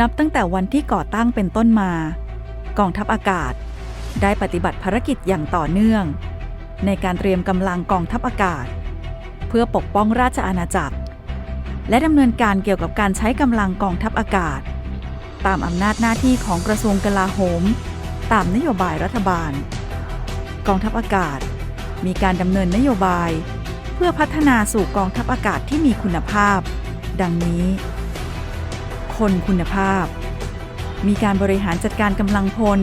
นับตั้งแต่วันที่ก่อตั้งเป็นต้นมา กองทัพอากาศ ได้ปฏิบัติภารกิจอย่างต่อเนื่อง ในการเตรียมกำลังกองทัพอากาศ เพื่อปกป้องราชอาณาจักร และดำเนินการเกี่ยวกับการใช้กำลังกองทัพอากาศ ตามอำนาจหน้าที่ของกระทรวงกลาโหม ตามนโยบายรัฐบาล กองทัพอากาศ มีการดำเนินนโยบาย เพื่อพัฒนาสู่กองทัพอากาศที่มีคุณภาพ ดังนี้ คนคุณภาพ มีการบริหารจัดการกำลังพล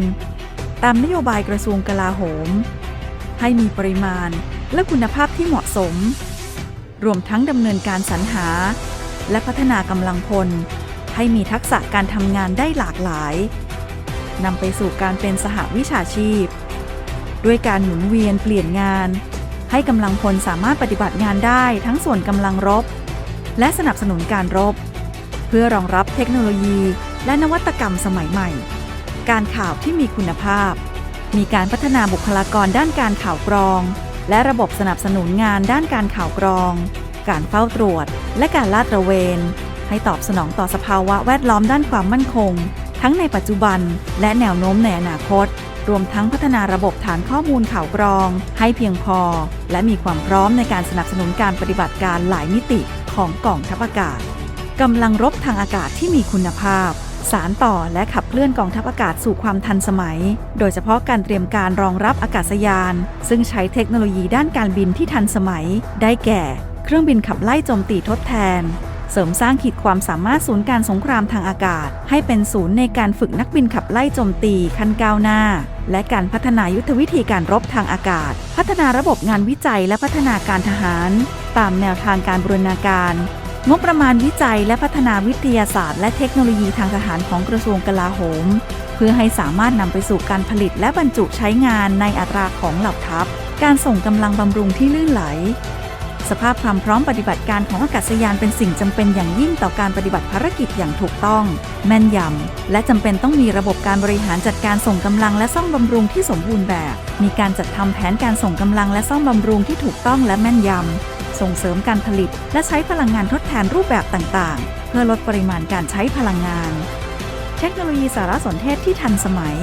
ตามนโยบายกระทรวงกลาโหม ให้มีปริมาณและคุณภาพที่เหมาะสม รวมทั้งดำเนินการสรรหา และพัฒนากำลังพล ให้มีทักษะการทำงานได้หลากหลายนำไปสู่การเป็นสหวิชาชีพ ด้วยการหมุนเวียนเปลี่ยนงาน ให้กำลังพลสามารถปฏิบัติงานได้ทั้งส่วนกำลังรบ และสนับสนุนการรบ พื่อรองรับเทคโนโลยีและนวัตกรรมสมัยใหม่ การข่าวที่มีคุณภาพ มีการพัฒนาบุคลากรด้านการข่าวกรอง และระบบสนับสนุนงานด้านการข่าวกรอง การเฝ้าตรวจ และการลาดตระเวน ให้ตอบสนองต่อสภาวะแวดล้อมด้านความมั่นคง ทั้งในปัจจุบันและแนวโน้มในอนาคต รวมทั้งพัฒนาระบบฐานข้อมูลข่าวกรอง ให้เพียงพอ และมีความพร้อมในการสนับสนุนการปฏิบัติการหลายมิติของกองทัพอากาศ กำลังรบทางอากาศที่มีคุณภาพ สารต่อและขับเคลื่อนกองทัพอากาศสู่ความทันสมัย โดยเฉพาะการเตรียมการรองรับอากาศยาน ซึ่งใช้เทคโนโลยีด้านการบินที่ทันสมัย ได้แก่ เครื่องบินขับไล่โจมตีทดแทน เสริมสร้างขีดความสามารถศูนย์การสงครามทางอากาศ ให้เป็นศูนย์ในการฝึกนักบินขับไล่โจมตีขั้นก้าวหน้า และการพัฒนายุทธวิธีการรบทางอากาศ พัฒนาระบบงานวิจัยและพัฒนาการทหาร ตามแนวทางการบูรณาการ งบประมาณวิจัยและพัฒนาวิทยาศาสตร์และเทคโนโลยีทางทหารของกระทรวงกลาโหม เพื่อให้สามารถนำไปสู่การผลิตและบรรจุใช้งานในอัตราของเหล่าทัพ การส่งกำลังบำรุงที่ลื่นไหล สภาพความพร้อมปฏิบัติการของอากาศยานเป็นสิ่งจำเป็นอย่างยิ่งต่อการปฏิบัติภารกิจอย่างถูกต้อง แม่นยำและจำเป็นต้องมีระบบการบริหารจัดการส่งกำลังและซ่อมบำรุงที่สมบูรณ์แบบ มีการจัดทำแผนการส่งกำลังและซ่อมบำรุงที่ถูกต้องและแม่นยำ ส่งเสริมการผลิต และใช้พลังงานทดแทนรูปแบบต่างๆ เพื่อลดปริมาณการใช้พลังงาน เทคโนโลยีสารสนเทศที่ทันสมัย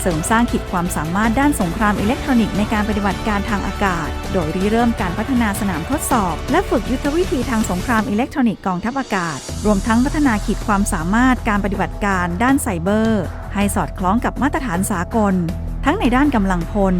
เสริมสร้างขีดความสามารถด้านสงครามอิเล็กทรอนิกส์ในการปฏิบัติการทางอากาศ โดยริเริ่มการพัฒนาสนามทดสอบ และฝึกยุทธวิธีทางสงครามอิเล็กทรอนิกส์กองทัพอากาศ รวมทั้งพัฒนาขีดความสามารถการปฏิบัติการด้านไซเบอร์ ให้สอดคล้องกับมาตรฐานสากล ทั้งในด้านกำลังพล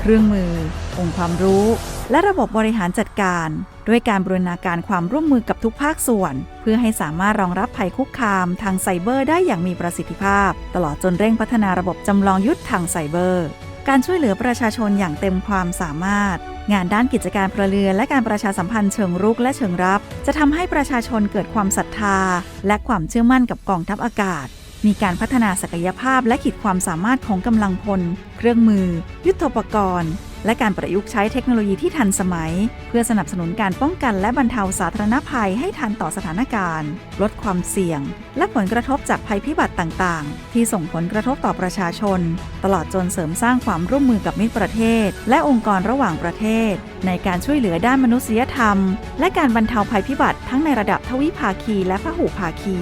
เครื่องมือ องค์ความรู้ และระบบบริหารจัดการ ด้วยการบรูรณาการความร่วมมือกับทุกภาคส่วน เพื่อให้สามารถรองรับภัยคุกคามทางไซเบอร์ได้อย่างมีประสิทธิภาพ ตลอดจนเร่งพัฒนาระบบจำลองยุทธทางไซเบอร์ การช่วยเหลือประชาชนอย่างเต็มความสามารถ งานด้านกิจการพลเรือนและการประชาสัมพันธ์เชิงรุกและเชิงรับ จะทำให้ประชาชนเกิดความศรัทธา และความเชื่อมั่นกับกองทัพอากาศ มีการพัฒนาศักยภาพและขีดความสามารถของกำลังพล เครื่องมือ ยุทโธปกรณ์ และการประยุกต์ใช้เทคโนโลยีที่ทันสมัย เพื่อสนับสนุนการป้องกันและบรรเทาสาธารณภัยให้ทันต่อสถานการณ์ ลดความเสี่ยง และผลกระทบจากภัยพิบัติต่างๆ ที่ส่งผลกระทบต่อประชาชน ตลอดจนเสริมสร้างความร่วมมือกับมิตรประเทศ และองค์กรระหว่างประเทศ ในการช่วยเหลือด้านมนุษยธรรม และการบรรเทาภัยพิบัติทั้งในระดับทวิภาคีและพหุภาคี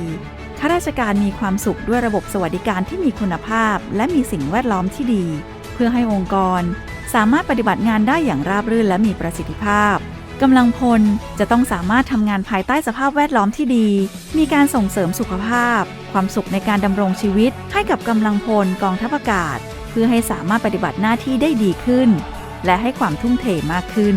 ข้าราชการมีความสุขด้วยระบบสวัสดิการที่มีคุณภาพ และมีสิ่งแวดล้อมที่ดี เพื่อให้องค์กร สามารถปฏิบัติงานได้อย่างราบรื่นและมีประสิทธิภาพกำลังพลจะต้องสามารถทำงานภายใต้สภาพแวดล้อมที่ดี มีการส่งเสริมสุขภาพ ความสุขในการดำรงชีวิต ให้กับกำลังพลกองทัพอากาศ เพื่อให้สามารถปฏิบัติหน้าที่ได้ดีขึ้น และให้ความทุ่มเทมากขึ้น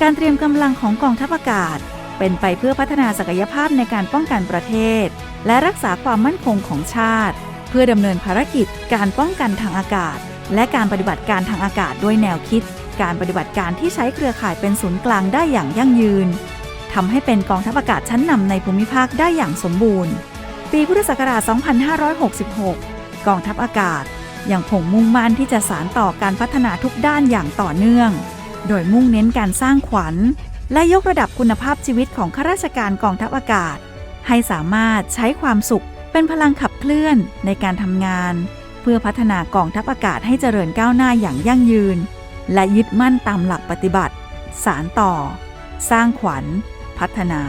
การเตรียมกำลังของกองทัพอากาศ เป็นไปเพื่อพัฒนาศักยภาพในการป้องกันประเทศ และรักษาความมั่นคงของชาติ เพื่อดำเนินภารกิจการป้องกันทางอากาศ และการปฏิบัติการทางอากาศด้วยแนวคิด การปฏิบัติการที่ใช้เครือข่ายเป็นศูนย์กลางได้อย่างยั่งยืนทำให้เป็นกองทัพอากาศชั้นนำในภูมิภาคได้อย่างสมบูรณ์ ปีพุทธศักราช 2566 กองทัพอากาศยังคงมุ่งมั่นที่จะสานต่อการพัฒนาทุกด้านอย่างต่อเนื่อง โดยมุ่งเน้นการสร้างขวัญ และยกระดับคุณภาพชีวิตของข้าราชการกองทัพอากาศ ให้สามารถใช้ความสุขเป็นพลังขับเคลื่อนในการทำงาน เพื่อพัฒนากองทัพอากาศให้เจริญก้าวหน้าอย่างยั่งยืน และยึดมั่นตามหลักปฏิบัติ สารต่อ สร้างขวัญ พัฒนา